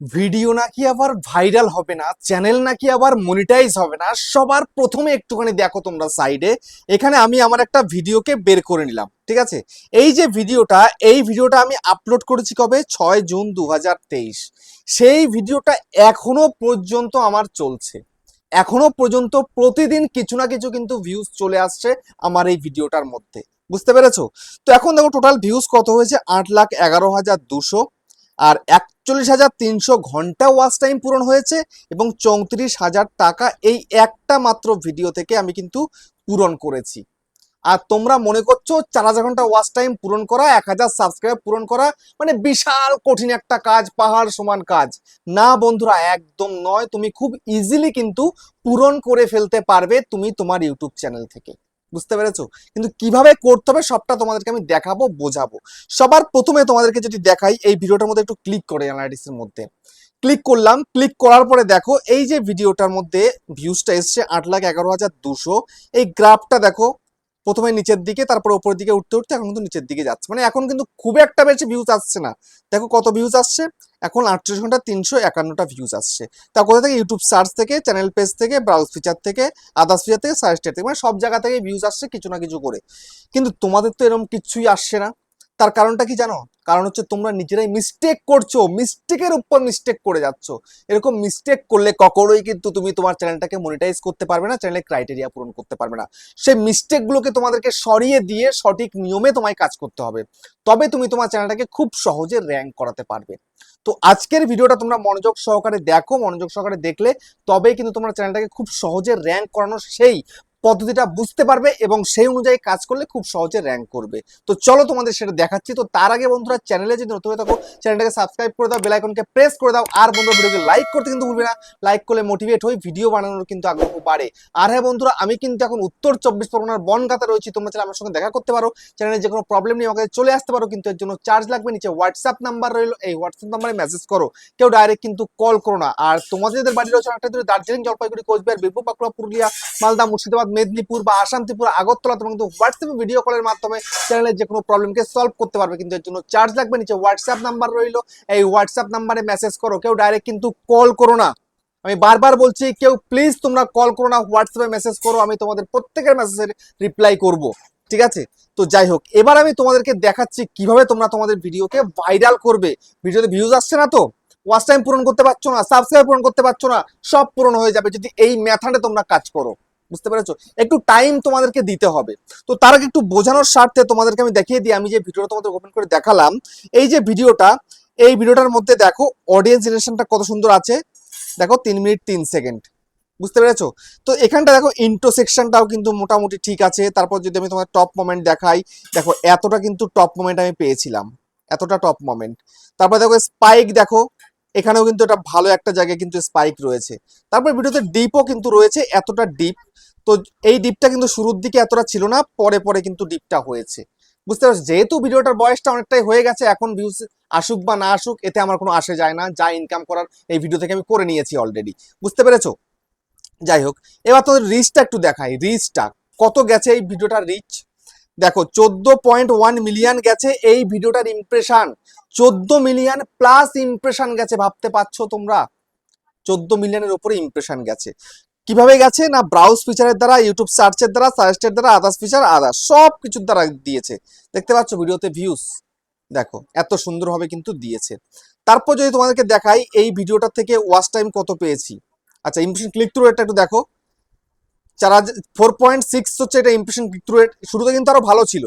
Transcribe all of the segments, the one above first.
Video নাকি আবার viral হবে না, চ্যানেল নাকি আবার মনিটাইজ হবে না, সবার প্রথমে একটুখানি দেখো তোমরা সাইডে এখানে আমি আমার একটা ভিডিওকে বের করে নিলাম, ঠিক আছে? এই যে ভিডিওটা, এই ভিডিওটা আমি আপলোড করেছি কবে? ছয় জুন দু হাজার তেইশ। সেই ভিডিওটা এখনও পর্যন্ত আমার চলছে। এখনও পর্যন্ত প্রতিদিন কিছু না কিছু কিন্তু ভিউজ চলে আসছে আমার এই ভিডিওটার মধ্যে, বুঝতে পেরেছ? তো এখন দেখো টোটাল ভিউজ কত হয়েছে? আট লাখ এগারো হাজার দুশো। আর একচল্লিশ হাজার তিনশো ঘণ্টা ওয়াচ টাইম পূরণ হয়েছে এবং চৌত্রিশ হাজার টাকা এই একটা মাত্র ভিডিও থেকে আমি কিন্তু পূরণ করেছি। আর তোমরা মনে করছ চার হাজার ঘণ্টা ওয়াচ টাইম পূরণ করা, এক হাজার সাবস্ক্রাইব পূরণ করা মানে বিশাল কঠিন একটা কাজ, পাহাড় সমান কাজ। না বন্ধুরা, একদম নয়, তুমি খুব ইজিলি কিন্তু পূরণ করে ফেলতে পারবে তুমি তোমার ইউটিউব চ্যানেল থেকে। বুঝতে পেরেছ? কিন্তু কীভাবে করতে হবে সবটা তোমাদেরকে আমি দেখাবো, বোঝাবো। সবার প্রথমে তোমাদেরকে যদি দেখাই, এই ভিডিওটার মধ্যে একটু ক্লিক করে অ্যানালিটিস এর মধ্যে। ক্লিক করলাম ক্লিক করার পরে দেখো, এই যে ভিডিওটার মধ্যে ভিউজটা এসছে আট লাখ এগারো হাজার দুশো। এই গ্রাফটা দেখো প্রথমে নিচের দিকে, তারপর উপরের দিকে উঠতে উঠতে এখন কিন্তু নিচের দিকে যাচ্ছে। মানে এখন কিন্তু খুব একটা বেশি ভিউজ আসছে না। দেখো কত ভিউজ আসছে? এখন আটচল্লিশ ঘণ্টা তিনশো একান্নটা ভিউজ আসছে। তা কোথা থেকে? ইউটিউব সার্চ থেকে চ্যানেল পেজ থেকে ব্রাউজ ফিচার থেকে আদার্স ফিচার থেকে সার্চ থেকে মানে সব জায়গা থেকে ভিউজ আসছে কিছু না কিছু করে। কিন্তু তোমাদের তো এরকম কিছুই আসছে না। তার কারণটা কি জানো? কারণ হচ্ছে তোমরা নিজেরাই মিস্টেক করছ মিস্টেকের উপর মিস্টেক করে যাচ্ছ। এরকম মিস্টেক করলে কখনোই কিন্তু তুমি তোমার চ্যানেলটাকে মনিটাইজ করতে পারবে না চ্যানেলের ক্রাইটেরিয়া পূরণ করতে পারবে না। সেই মিস্টেকগুলোকে তোমাদেরকে সরিয়ে দিয়ে সঠিক নিয়মে তোমায় কাজ করতে হবে। তবে তুমি তোমার চ্যানেলটাকে খুব সহজে র্যাঙ্ক করাতে পারবে। তো আজকের ভিডিওটা তোমরা মনোযোগ সহকারে দেখো, মনোযোগ সহকারে দেখলে তবেই কিন্তু তোমার চ্যানেলটাকে খুব সহজে র্যাঙ্ক করানোর সেই পদ্ধতিটা বুঝতে পারবে এবং সেই অনুযায়ী কাজ করলে খুব সহজে র্যাঙ্ক করবে। তো চলো তোমাদের সেটা দেখাচ্ছি। তো তার আগে বন্ধুরা চ্যানেলে যদি নতুন থাকো চ্যানেলটাকে সাবস্ক্রাইব করে দাও বেলাইকনকে প্রেস করে দাও। আর বন্ধুরা ভিডিওকে লাইক করতে কিন্তু ভুলবে না। লাইক করলে মোটিভেট হই ভিডিও বানানোর কিন্তু আগ্রহ বাড়ে। আর হ্যাঁ বন্ধুরা, আমি কিন্তু এখন উত্তর চব্বিশ পরগনার বনগাতে রয়েছি। তোমরা চাইলে আমার সঙ্গে দেখা করতে পারো। চ্যানেলে যে কোনো প্রবলেম নিয়ে আমাকে চলে আসতে পারো, কিন্তু এর জন্য চার্জ লাগবে। নিচে হোয়াটসঅ্যাপ নাম্বার রইল। এই হোয়াটসঅ্যাপ নাম্বারে মেসেজ করো। কেউ ডাইরেক্ট কিন্তু কল করো না। আর তোমাদের বাড়ি রয়েছে দূরে দার্জিলিং, জলপাইগুড়ি, কোচবিহার, বীরভূম, বাঁকুড়া, পুরুলিয়া, মালদা, মুর্শিদাবাদ মেদিনীপুর বা আসাম ত্রিপুরা আগরতলা তোমরা কিন্তু হোয়াটসঅ্যাপে ভিডিও কলের মাধ্যমে চ্যানেলের যে কোনো প্রবলেমকে সলভ করতে পারবে। কিন্তু এর জন্য চার্জ লাগবে, নিচে হোয়াটসঅ্যাপ নাম্বার রইল। এই হোয়াটসঅ্যাপ নাম্বারে মেসেজ করো, কেউ ডাইরেক্ট কিন্তু কল করো না। আমি বারবার বলছি, কেউ প্লিজ তোমরা কল করো না হোয়াটসঅ্যাপে মেসেজ করো, আমি তোমাদের প্রত্যেকের মেসেজের রিপ্লাই করব। ঠিক আছে? তো যাই হোক, এবার আমি তোমাদেরকে দেখাচ্ছি কীভাবে তোমরা তোমাদের ভিডিওকে ভাইরাল করবে। ভিডিওতে ভিউজ আসছে না তো? ওয়াচ টাইম পূরণ করতে পারছ না সাবস্ক্রাইব পূরণ করতে পারছ না, সব পূরণ হয়ে যাবে যদি এই মেথডে তোমরা কাজ করো। বুঝতে পেরেছ? একটু টাইম তোমাদেরকে দিতে হবে। তো তার আগে একটু বোঝানোর স্বার্থে তোমাদেরকে আমি দেখিয়ে দিই, আমি যে ভিডিওটা তোমাদের ওপেন করে দেখালাম, এই যে ভিডিওটা, এই ভিডিওটার মধ্যে দেখো অডিয়েন্স জেনারেশনটা কত সুন্দর আছে। দেখো তিন মিনিট তিন সেকেন্ড। বুঝতে পেরেছ? তো এখানটা দেখো ইন্টো সেকশনটাও কিন্তু মোটামুটি ঠিক আছে। তারপর যদি আমি তোমার টপ মোমেন্ট দেখাই, দেখো এতটা কিন্তু টপ মোমেন্ট আমি পেয়েছিলাম। এতটা টপ মোমেন্ট তারপর দেখো স্পাইক দেখো এখানেও কিন্তু এটা ভালো একটা জায়গায় কিন্তু স্পাইক রয়েছে। তারপর ভিডিওতে ডিপও কিন্তু রয়েছে, এতটা ডিপ তো এই ডিপটা কিন্তু শুরুর দিকে এতটা ছিল না, পরে পরে কিন্তু ডিপটা হয়েছে। বুঝতে পারছ? যেহেতু ভিডিওটার বয়সটা অনেকটাই হয়ে গেছে, এখন ভিউজ আসুক বা না আসুক, এতে আমার কোনো আসে যায় না। যা ইনকাম করার এই ভিডিও থেকে আমি করে নিয়েছি অলরেডি বুঝতে পেরেছ? যাই হোক, এবার তোদের রিচটা একটু দেখাই। রিচটা কত গেছে এই ভিডিওটার রিচ দেখো, চোদ্দ পয়েন্ট ওয়ান মিলিয়ন গেছে এই ভিডিওটার ইমপ্রেশন চোদ্দ মিলিয়ন প্লাস ইমপ্রেশন গেছে, ভাবতে পারছ তোমরা? চোদ্দ মিলিয়নের উপরে ইমপ্রেশন গেছে। কীভাবে গেছে? না ব্রাউজ ফিচারের দ্বারা ইউটিউব সার্চের দ্বারা সাজেস্টের দ্বারা আদার্স ফিচার আদার্স সব কিছুর দ্বারা দিয়েছে। দেখতে পাচ্ছ ভিডিওতে ভিউজ দেখো, এত সুন্দরভাবে কিন্তু দিয়েছে। তারপর যদি তোমাদেরকে দেখাই, এই ভিডিওটা থেকে ওয়াচ টাইম কত পেয়েছি? আচ্ছা ইমপ্রেশন ক্লিক থ্রু রেটটা একটু দেখো। চার হাজার ফোর পয়েন্ট সিক্স হচ্ছে এটা ইমপ্রেশন ক্লিক রেট শুরুতে কিন্তু আরও ভালো ছিল।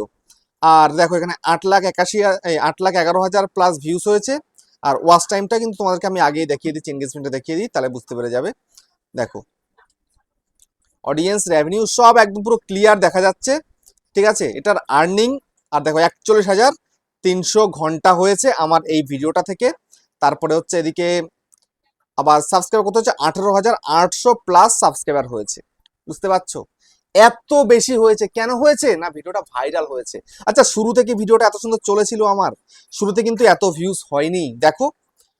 আর দেখো এখানে আট লাখ একাশি আট লাখ এগারো হাজার প্লাস ভিউস হয়েছে। আর ওয়াচ টাইমটা কিন্তু তোমাদেরকে আমি আগেই দেখিয়ে দিচ্ছি এঙ্গেজমেন্টে দেখিয়ে দিই, তাহলে বুঝতে পেরে যাবে। দেখো অডিয়েন্স রেভিনিউ সব একদম পুরো ক্লিয়ার দেখা যাচ্ছে, ঠিক আছে? এটার আর্নিং আর দেখো একচল্লিশ হাজার তিনশো ঘণ্টা হয়েছে আমার এই ভিডিওটা থেকে। তারপরে হচ্ছে এদিকে আবার সাবস্ক্রাইবার কত হচ্ছে? আঠারো হাজার আটশো প্লাস সাবস্ক্রাইবার হয়েছে। বুঝতে পারছ? এত বেশি হয়েছে। কেন হয়েছে? না, ভিডিওটা ভাইরাল হয়েছে। আচ্ছা শুরু থেকে ভিডিওটা এত সুন্দর চলেছিল আমার। শুরুতে কিন্তু এত ভিউজ হয়নি। দেখো,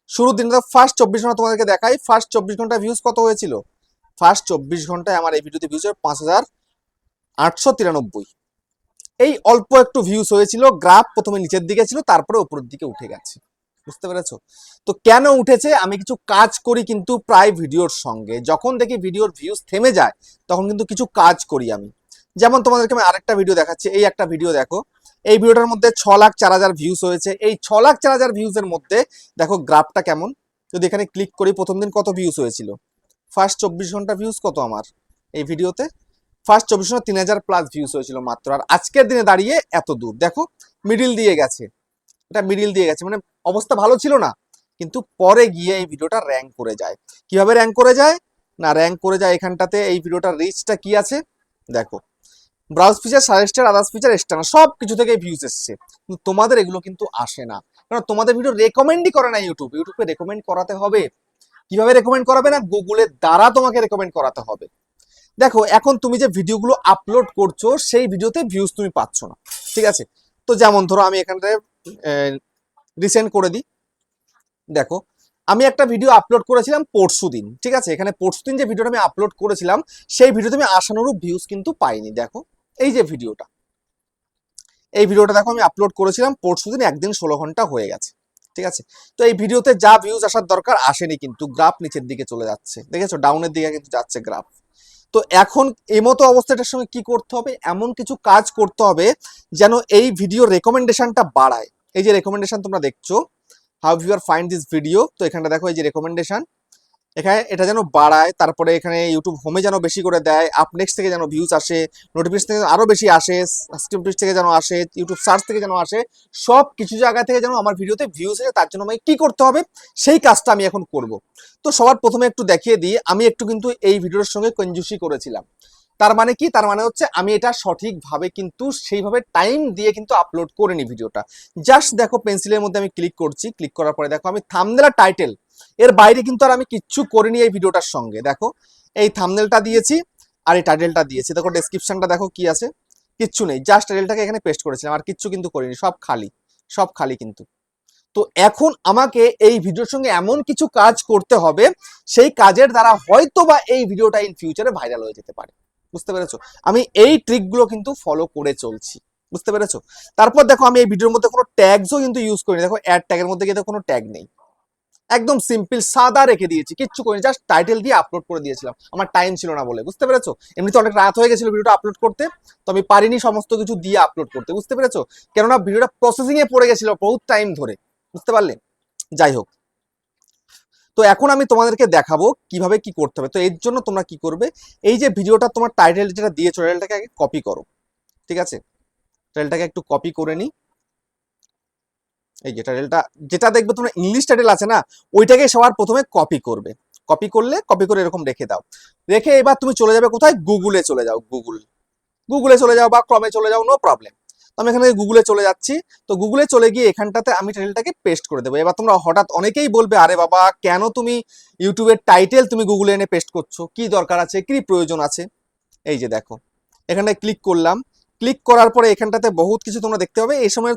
শুরুর দিনটা ফার্স্ট চব্বিশ ঘণ্টা তোমাদেরকে দেখাই। ফার্স্ট চব্বিশ ঘণ্টা ভিউজ কত হয়েছিল? ফার্স্ট চব্বিশ ঘন্টায় আমার এই ভিডিওতে ভিউজ হয় পাঁচ হাজার আটশো তিরানব্বই। এই অল্প একটু ভিউজ হয়েছিল। গ্রাফ প্রথমে নিচের দিকে ছিল, তারপরে উপরের দিকে উঠে গেছে। বুঝতে পেরেছ? তো কেন উঠেছে? আমি কিছু কাজ করি কিন্তু প্রায় ভিডিওর সঙ্গে। যখন দেখি ভিডিওর ভিউজ থেমে যায়, তখন কিন্তু কিছু কাজ করি আমি। যেমন তোমাদেরকে আমি আরেকটা ভিডিও দেখাচ্ছি। এই একটা ভিডিও দেখো। এই ভিডিওটার মধ্যে ছ লাখ চার হাজার ভিউজ হয়েছে। এই ছ লাখ চার হাজার ভিউজের মধ্যে দেখো গ্রাফটা কেমন? যদি এখানে ক্লিক করি, প্রথম দিন কত ভিউজ হয়েছিল? ফার্স্ট চব্বিশ ঘণ্টা ভিউজ কত আমার? এই ভিডিওতে ফার্স্ট চব্বিশ ঘণ্টা তিন হাজার প্লাস ভিউজ হয়েছিল মাত্র। আর আজকের দিনে দাঁড়িয়ে এত দূর। দেখো মিডিল দিয়ে গেছে। এটা মিডিল দিয়ে গেছে। মানে অবস্থা ভালো ছিল না। কিন্তু পরে গিয়ে এই ভিডিওটা র্যাঙ্ক করে যায়। কীভাবে র্যাঙ্ক করে যায়? না র্যাঙ্ক করে যায় এখানটাতে এই ভিডিওটার রিচটা কি আছে? দেখো। ব্রাউজ ফিচার সাজেস্টার আদার্স ফিচার এক্সটার্নাল সব কিছু থেকে ভিউজ এসছে। কিন্তু তোমাদের এগুলো কিন্তু আসে না। কারণ তোমাদের ভিডিও রেকমেন্ডই করে না ইউটিউব ইউটিউবে রেকমেন্ড করাতে হবে। কীভাবে রেকমেন্ড করাবে না? গুগলের দ্বারা তোমাকে রেকমেন্ড করাতে হবে। দেখো, এখন তুমি যে ভিডিওগুলো আপলোড করছ, সেই ভিডিওতে ভিউজ তুমি পাচ্ছ না। ঠিক আছে? তো যেমন ধরো আমি এখানটায় রিসেন্ট করে দিই। দেখো, আমি একটা ভিডিও আপলোড করেছিলাম পরশু দিন, ঠিক আছে? এখানে পরশু দিন যে ভিডিওটা আমি আপলোড করেছিলাম, সেই ভিডিওতে আমি আশানুরূপ ভিউজ কিন্তু পাইনি, দেখো। এই যে ভিডিওটা এই ভিডিওটা দেখো, আমি আপলোড করেছিলাম পরশু দিন, একদিন ষোলো ঘণ্টা হয়ে গেছে, ঠিক আছে? তো এই ভিডিওতে যা ভিউজ আসার দরকার আসেনি কিন্তু গ্রাফ নিচের দিকে চলে যাচ্ছে, দেখেছ? ডাউনের দিকে কিন্তু যাচ্ছে গ্রাফ তো এখন এই মতো অবস্থাটার সঙ্গে কি করতে হবে? এমন কিছু কাজ করতে হবে যেন এই ভিডিও রেকমেন্ডেশনটা বাড়ায়। এই যে রেকমেন্ডেশন তোমরা দেখছ how are find this video তো এখানটা দেখো, এই যে রেকমেন্ডেশন এখানে এটা যেন বাড়ায়, তারপরে এখানে ইউটিউব হোমে যেন বেশি করে দেয় আপনেক্স থেকে যেন ভিউজ আসে নোটিফিকেশন থেকে আরও বেশি আসে সাবস্ক্রিপটিভ থেকে যেন আসে ইউটিউব সার্চ থেকে যেন আসে সব কিছু জায়গা থেকে যেন আমার ভিডিওতে ভিউজ আসে তার জন্য আমাকে কী করতে হবে, সেই কাজটা আমি এখন করব। তো সবার প্রথমে একটু দেখিয়ে দিই, আমি একটু কিন্তু এই ভিডিওর সঙ্গে কঞ্জুসি করেছিলাম। তার মানে কি? তার মানে হচ্ছে আমি এটা সঠিকভাবে কিন্তু সেইভাবে টাইম দিয়ে কিন্তু আপলোড করিনি ভিডিওটা জাস্ট দেখো পেন্সিলের মধ্যে আমি ক্লিক করছি ক্লিক করার পরে দেখো আমি থামনেল আর টাইটেল এর বাইরে কিন্তু আর আমি কিচ্ছু করিনি এই ভিডিওটার সঙ্গে। দেখো, এই থামনেলটা দিয়েছি আর এই টাইটেলটা দিয়েছি। দেখো ডেসক্রিপশনটা দেখো কি আছে। কিচ্ছু নেই জাস্ট টাইটেলটাকে এখানে পেস্ট করেছিলাম, আর কিচ্ছু কিন্তু করিনি, সব খালি সব খালি কিন্তু। তো এখন আমাকে এই ভিডিওর সঙ্গে এমন কিছু কাজ করতে হবে, সেই কাজের দ্বারা হয়তো বা এই ভিডিওটা ইন ফিউচারে ভাইরাল হয়ে যেতে পারে। বুঝতে পেরেছ? আমি এই ট্রিকগুলো কিন্তু ফলো করে চলছি। বুঝতে পেরেছ? তারপর দেখো, আমি এই ভিডিওর মধ্যে কোনো ট্যাগসও কিন্তু ইউজ করিনি। দেখো অ্যাড ট্যাগের মধ্যে কিন্তু কোনো ট্যাগ নেই। একদম সিম্পল সাদা রেখে দিয়েছি, কিচ্ছু করিনি জাস্ট টাইটেল দিয়ে আপলোড করে দিয়েছিলাম। আমার টাইম ছিল না বলে, বুঝতে পেরেছ? এমনিতে অনেক রাত হয়ে গেছিল ভিডিওটা আপলোড করতে, তো আমি পারিনি সমস্ত কিছু দিয়ে আপলোড করতে, বুঝতে পেরেছ? কেননা ভিডিওটা প্রসেসিং এ পড়ে গেছিল বহুত টাইম ধরে, বুঝতে পারলে? যাই হোক। তো এখন আমি তোমাদেরকে দেখাবো কীভাবে কি করতে হবে। তো এর জন্য তোমরা কি করবে, এই যে ভিডিওটা তোমার টাইটেল যেটা দিয়েছ টাইটেলটাকে আগে কপি করো, ঠিক আছে? টাইটেলটাকে একটু কপি করে নিই। এই যে টাইটেলটা যেটা দেখবে তোমরা ইংলিশ টাইটেল আছে না, ওইটাকে সবার প্রথমে কপি করবে। কপি করলে কপি করে এরকম রেখে দাও। রেখে এবার তুমি চলে যাবে কোথায়? গুগলে চলে যাও গুগল গুগলে চলে যাও বা ক্রমে চলে যাও নো প্রবলেম তো আমি এখানে গুগলে চলে যাচ্ছি। তো গুগলে চলে গিয়ে এখানটাতে আমি টাইটেলটাকে পেস্ট করে দেবো। এবার তোমরা হঠাৎ অনেকেই বলবে, আরে বাবা, কেন তুমি ইউটিউবের টাইটেল তুমি গুগলে এনে পেস্ট করছ? কি দরকার আছে? কি প্রয়োজন আছে? এই যে দেখো, এখানটায় ক্লিক করলাম। ক্লিক করার পরে এখানটাতে বহুত কিছু তোমরা দেখতে পাবে। এই সময়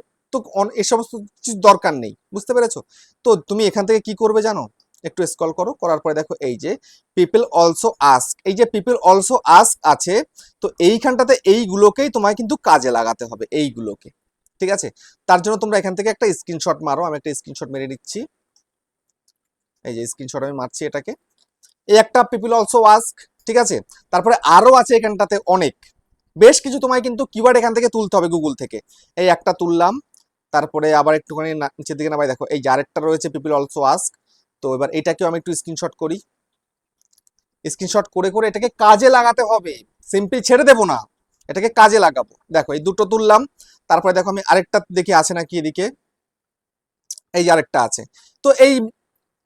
এই সমস্ত কিছু দরকার নেই, বুঝতে পেরেছ? তো তুমি এখান থেকে কি করবে জানো? একটু স্ক্রল করো, করার পরে দেখো এই যে পিপল অলসো আস্ক এই যে পিপল অলসো আস্ক আছে, তো এইখানটাতে এইগুলোকেই তোমায় কিন্তু কাজে লাগাতে হবে, এইগুলোকে, ঠিক আছে? তার জন্য তোমরা এখান থেকে একটা স্ক্রিনশট মারো, আমি একটা স্ক্রিনশট মেরে নিচ্ছি এই যে স্ক্রিনশট আমি মারছি এটাকে। এই একটা পিপল অলসো আস্ক ঠিক আছে? তারপরে আরও আছে এখানটাতে অনেক। বেশ কিছু তোমায় কিন্তু কিওয়ার্ড এখান থেকে তুলতে হবে গুগল থেকে। এই একটা তুললাম তারপরে আবার একটুখানি নিচের দিকে নামাই। দেখো, এই যে আরেকটা রয়েছে পিপল অলসো আস্ক তো এবার এটাকেও আমি একটু স্ক্রিনশট করি। স্ক্রিনশট করে করে এটাকে কাজে লাগাতে হবে। সিম্পল ছেড়ে দেবো না। এটাকে কাজে লাগাবো। দেখো, এই দুটো তুললাম। তারপরে দেখো, আমি আরেকটা দেখি আছে নাকি এদিকে? এই যে আরেকটা আছে। তো এই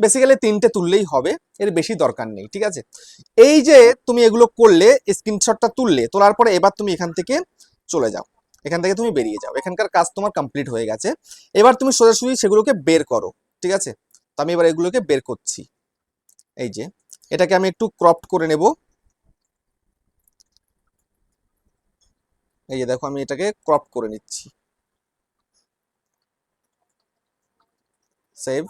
বেসিক্যালি তিনটে তুললেই হবে। এর বেশি দরকার নেই, ঠিক আছে? এই যে তুমি এগুলো করলে স্ক্রিনশটটা তুললে, তোলার পরে এবার তুমি এখান থেকে চলে যাও। এখান থেকে তুমি বেরিয়ে যাও। এখানকার কাজ তোমার কমপ্লিট হয়ে গেছে। এবার তুমি সোজাসুজি সেগুলোকে বের করো, ঠিক আছে? তো আমি এবার এগুলোকে বের করছি। এই যে, এটাকে আমি একটু ক্রপড করে নেব। এই যে দেখো, আমি এটাকে ক্রপ করে নিচ্ছি। সেভ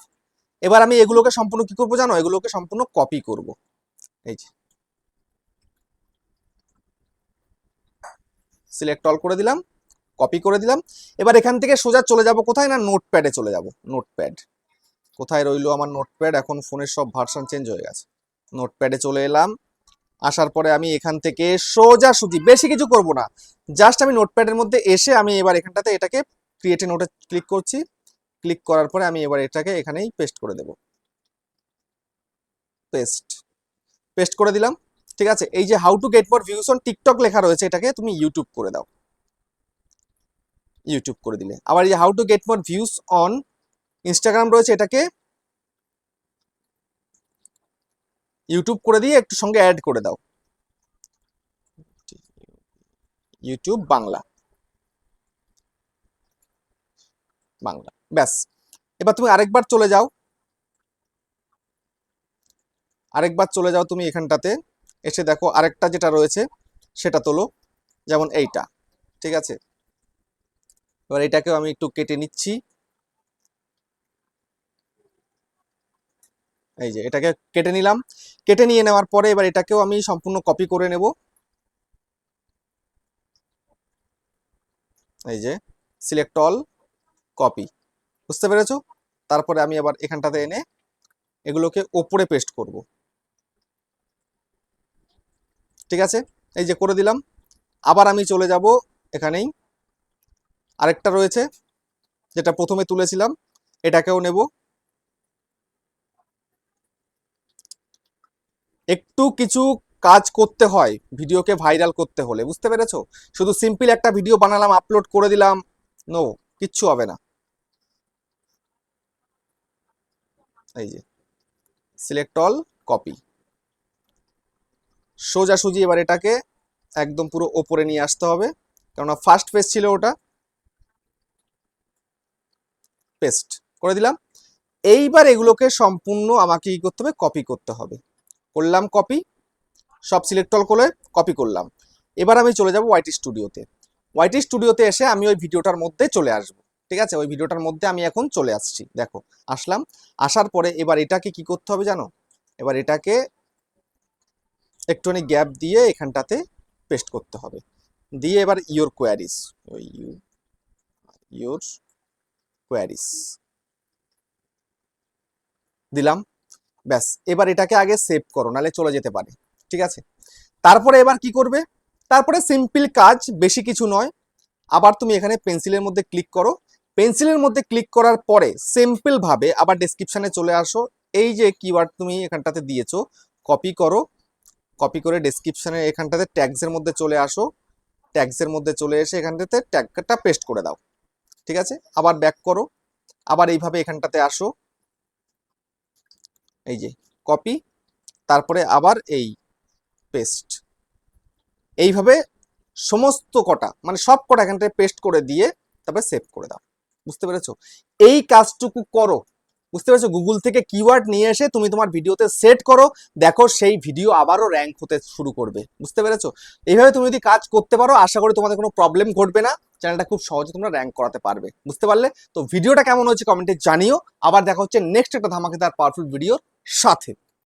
এবার আমি এগুলোকে সম্পূর্ণ কি করব জানো? এগুলোকে সম্পূর্ণ কপি করব। এই যে। সিলেক্ট অল করে দিলাম। কপি করে দিলাম। এবার এখান থেকে সোজা চলে যাব কোথায় না নোটপ্যাডে চলে যাব? নোটপ্যাড কোথায় রইল আমার নোটপ্যাড এখন ফোনের সব ভার্সন চেঞ্জ হয়ে গেছে। নোটপ্যাডে চলে এলাম। আসার পরে আমি এখান থেকে সোজা সুজি বেশি কিছু করব না। জাস্ট আমি নোটপ্যাডের মধ্যে এসে আমি এবার এখানটাতে এটাকে ক্রিয়েটে নোটে ক্লিক করছি। ক্লিক করার পরে আমি এবার এটাকে এখানেই পেস্ট করে দেব। পেস্ট পেস্ট করে দিলাম। ঠিক আছে? এই যে how to get more views on TikTok লেখা রয়েছে এটাকে তুমি ইউটিউব করে দাও। ইউটিউব করে দিলে। আবার এই how to get more views on Instagram রয়েছে, এটাকে ইউটিউব করে দিয়ে একটু সঙ্গে অ্যাড করে দাও। ইউটিউব বাংলা। বাংলা। ব্যাস। এবার তুমি আরেকবার চলে যাও। আরেকবার চলে যাও তুমি এখানটাতে। এসে দেখো আরেকটা যেটা রয়েছে, সেটা তোলো। যেমন এইটা। ঠিক আছে? এবার এটাকেও আমি একটু কেটে নিচ্ছি। এই যে, এটাকে কেটে নিলাম। কেটে নিয়ে নেওয়ার পরে এবার এটাকেও আমি সম্পূর্ণ কপি করে নেব। এই যে সিলেক্ট অল কপি বুঝতে পেরেছ? তারপরে আমি আবার এখানটাতে এনে এগুলোকে ওপরে পেস্ট করব। ঠিক আছে? এই যে, করে দিলাম। আবার আমি চলে যাব এখানেই। আরেকটা রয়েছে, যেটা প্রথমে তুলেছিলাম, এটাকেও নেব। একটু কিছু কাজ করতে হয়, ভিডিওকে ভাইরাল করতে হলে, বুঝতে পেরেছ? শুধু সিম্পল একটা ভিডিও বানালাম, আপলোড করে দিলাম, নো, কিচ্ছু হবে না। এই যে সিলেক্ট অল কপি সোজাসুজি এবার এটাকে একদম পুরো ওপরে নিয়ে আসতে হবে, কেননা ফার্স্ট পেজ ছিল ওটা। পেস্ট করে দিলাম। এইবার এগুলোকে সম্পূর্ণ আমাকে কি করতে হবে? কপি করতে হবে। করলাম কপি সব সিলেক্ট অল করে কপি করলাম। এবার আমি চলে যাব ওয়াইটি স্টুডিওতে ওয়াইটি স্টুডিওতে এসে আমি ওই ভিডিওটার মধ্যে চলে আসব। ঠিক আছে? ওই ভিডিওটার মধ্যে আমি এখন চলে আসছি। দেখো, আসলাম। আসার পরে এবার এটাকে কি করতে হবে জানো? এবার এটাকে একটুখানি গ্যাপ দিয়ে এখানটাতে পেস্ট করতে হবে। দিয়ে এবার ইওর কোয়ারিস ওই ইউ ইওর কোয়ারিস দিলাম। ব্যাস, এবার এটাকে আগে সেভ করো, নাহলে চলে যেতে পারে। ঠিক আছে? তারপরে এবার কি করবে? তারপরে সিম্পল কাজ, বেশি কিছু নয়। আবার তুমি এখানে পেন্সিলের মধ্যে ক্লিক করো। পেন্সিলের মধ্যে ক্লিক করার পরে সিম্পল ভাবে আবার ডেসক্রিপশনে চলে আসো। এই যে কিওয়ার্ড তুমি এখানটাতে দিয়েছ কপি করো। কপি করে ডেসক্রিপশনে এখানটাতে ট্যাগসের মধ্যে চলে আসো। ট্যাগসের মধ্যে চলে এসে এখানটাতে ট্যাগটা পেস্ট করে দাও। ঠিক আছে? আবার ব্যাক করো। আবার এইভাবে এখানটাতে আসো। এই যে কপি তারপরে আবার এই পেস্ট এইভাবে সমস্ত কটা মানে সব কটা এখানটায় পেস্ট করে দিয়ে তারপরে সেভ করে দাও। বুঝতে পেরেছ? এই কাজটুকু করো। বুঝতে পেরেছ? গুগল থেকে কিওয়ার্ড নিয়ে এসে তুমি তোমার ভিডিওতে সেট করো, দেখো সেই ভিডিও আবারও র্যাঙ্ক হতে শুরু করবে। বুঝতে পেরেছ? এইভাবে তুমি যদি কাজ করতে পারো, আশা করি তোমাদের কোনো প্রবলেম ঘটবে না। চ্যানেলটা খুব সহজে তোমরা র্যাঙ্ক করাতে পারবে। বুঝতে পারলে? তো ভিডিওটা কেমন হয়েছে কমেন্টে জানিও। আবার দেখা হচ্ছে নেক্সট একটা ধামাকেদার পাওয়ারফুল ভিডিওর সাথে।